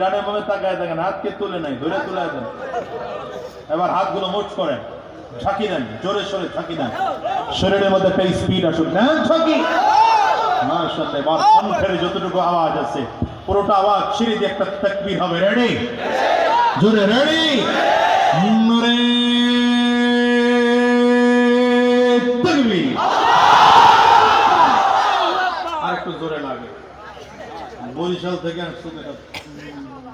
ডানে বামে তাকায় দেখেন হাতকে তুলে নাই ধরে তুলে দেন। এবার হাতগুলো মোট করেন। ঝাঁকি দেন, জোরে সোরে ঝাঁকি দেন। শরীরের মধ্যে একটা স্পিড আসুক। হ্যাঁ ঝাঁকি! মাশাআল্লাহ, এবার কণ্ঠের যতটুকু আওয়াজ আছে, পুরোটা আওয়াজ ছিঁড়ে দিয়ে একটা তাকবীর হবে। রেডি জোরে রেডি নুরে তাকবীর। আর একটু জোরে লাগে। বরিশাল থেকে আসছে।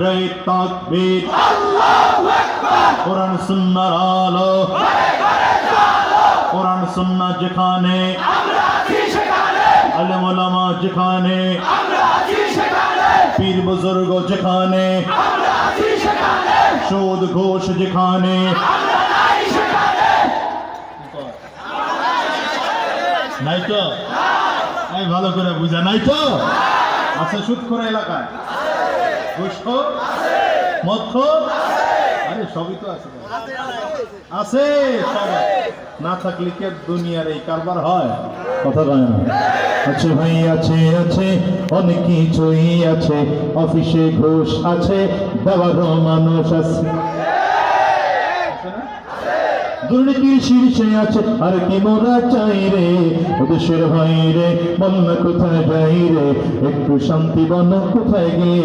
রে তাকবীর। কোরআন সুন্নার আলো। কোরআন সুন্না যেখানে। আলেম ওলামা যেখানে। পীর বুজুর্গ যেখানে। সুদ ঘোষ যেখানে। নাই তো? ভালো করে বুঝা। নাই তো? আছে সুদ করে এলাকায়। ঘুষখোর মদখোর আরে, সবই তো আছে। আছে না থাকলে কি দুনিয়ার এই কারবার হয়? কথা কয় না। আছে ভাই, আছে আছে। অনেক কিছুই আছে। অফিসে ঘোষ আছে দেওয়ারও মানুষ আছে। দুর্নীতির শীর্ষে আছে, আর কি মোরা চাই রে? দেশের কোথায় একটু শান্তি কোথায় গিয়ে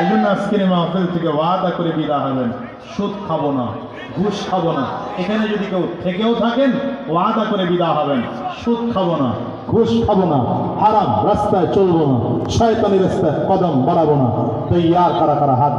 এই জন্য আজকের মাহফিল থেকে ওয়াদা করে হবেন। সুদ খাব না, ঘুষ খাব না। এখানে যদি কেউ থেকেও থাকেন, ওয়াদা করে বিদা হবেন। সুদ খাব না, ঘুষ খাব না। হারাম রাস্তায় চলবো না। শয়তানি রাস্তায় কদম বাড়াবো না। তো ইয়ার কারা কারা হাত